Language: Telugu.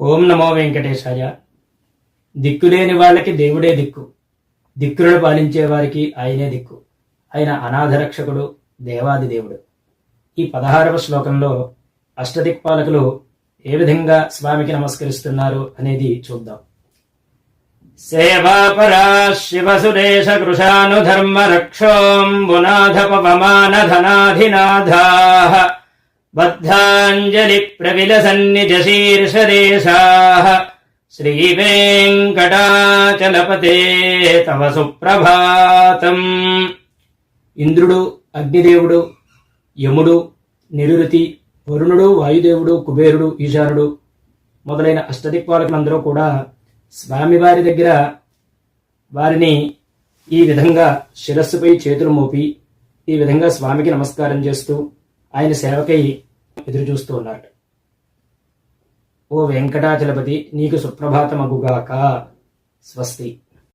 ఓం నమో వెంకటేశాయ. దిక్కులేని వాళ్ళకి దేవుడే దిక్కు. దిక్కులను పాలించే వారికి ఆయనే దిక్కు. ఆయన అనాథరక్షకుడు దేవాది దేవుడు. ఈ పదహారవ శ్లోకంలో అష్టదిక్పాలకులు ఏ విధంగా స్వామికి నమస్కరిస్తున్నారు అనేది చూద్దాం. సేవాపరా శివసురేశ కృషానుధర్మ రక్షోంబునాథ పవమాన ధనాధినాథా బద్ధాంజలి ప్రవిలసన్నిజ శ్రీ శ్రీవేంకటాచలపతే తవ సుప్రభాతం. ఇంద్రుడు అగ్నిదేవుడు యముడు నిరుతి వరుణుడు వాయుదేవుడు కుబేరుడు ఈశానుడు మొదలైన అష్టదిక్పాలకులందరూ కూడా స్వామివారి దగ్గర వారిని ఈ విధంగా శిరస్సుపై చేతులు మోపి ఈ విధంగా స్వామికి నమస్కారం చేస్తూ ఆయన సేవకై ఎదురు చూస్తూ ఉన్నారు ఓ వెంకటాచలపతి నీకు సుప్రభాతమగుగాక. స్వస్తి.